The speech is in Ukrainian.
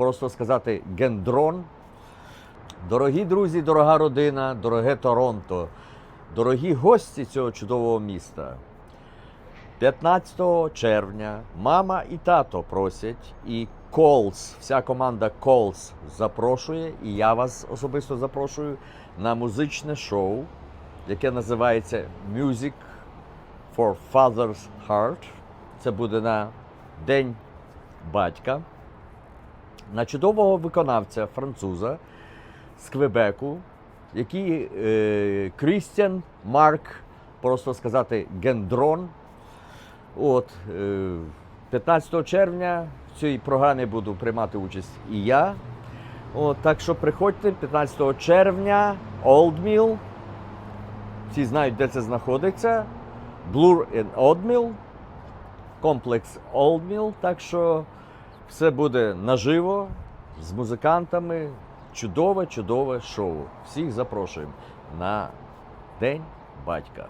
просто сказати гендрон. Дорогі друзі, дорога родина, дороге Торонто, дорогі гості цього чудового міста. 15 червня мама і тато просять, і Колс, вся команда Колс запрошує, і я вас особисто запрошую на музичне шоу, яке називається Music for Father's Heart. Це буде на День батька. На чудового виконавця француза з Квебеку, який е, Крістіан Марк, просто сказати, Гендрон. От, е, 15 червня в цій програмі буду приймати участь і я. От, так що приходьте 15 червня, Old Mill. Всі знають, де це знаходиться. Blur and Old Mill, комплекс Old Mill. Так що все буде наживо з музикантами. Чудове, чудове шоу. Всіх запрошуємо на День батька.